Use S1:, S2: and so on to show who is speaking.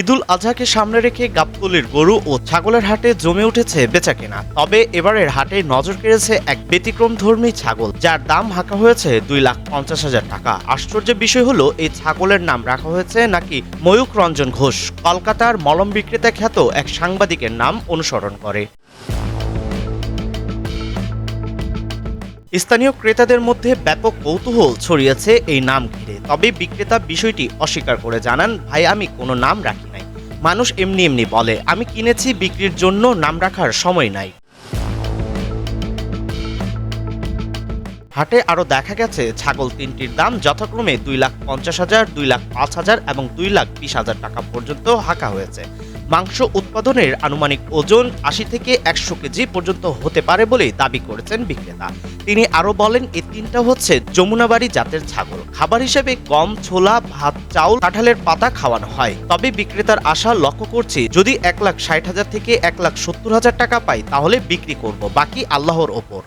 S1: ঈদুল আজহাকে সামনে রেখে গাবতলির গরু ও ছাগলের হাটে জমে উঠেছে বেচাকেনা। তবে এবারের হাটে নজর কেড়েছে এক ব্যতিক্রম ধর্মী ছাগল, যার দাম হাঁকা হয়েছে দুই লাখ পঞ্চাশ হাজার টাকা। আশ্চর্যের বিষয় হলো, এই ছাগলের নাম রাখা হয়েছে নাকি ময়ূক রঞ্জন ঘোষ। কলকাতার মলম বিক্রেতা খ্যাত এক সাংবাদিকের নাম অনুসরণ করে। স্থানীয় ক্রেতাদের মধ্যে ব্যাপক কৌতূহল ছড়িয়েছে এই নাম ঘিরে। তবে বিক্রেতা বিষয়টি অস্বীকার করে জানান, ভাই, আমি কোনো নাম রাখি নাই। মানুষ এমনি এমনি বলে, আমি কিনেছি, বিক্রির জন্য নাম রাখার সময় নাই। হাটে আরও দেখা গেছে, ছাগল তিনটির দাম যথাক্রমে দুই লাখ পঞ্চাশ হাজার, দুই লাখ পাঁচ হাজার এবং দুই লাখ বিশ হাজার টাকা পর্যন্ত হাঁকা হয়েছে। মাংস উৎপাদনের আনুমানিক ওজন আশি থেকে একশো কেজি পর্যন্ত হতে পারে বলে দাবি করেছেন বিক্রেতা। তিনি আরও বলেন এই তিনটা হচ্ছে যমুনাবাড়ি জাতের ছাগল। খাবার হিসেবে গম, ছোলা, ভাত, চাউল, কাঁঠালের পাতা খাওয়ানো হয়। তবে বিক্রেতার আশা লক্ষ্য করছি, যদি এক লাখ ষাট হাজার থেকে এক লাখ সত্তর হাজার টাকা পাই, তাহলে বিক্রি করব। বাকি আল্লাহর ওপর।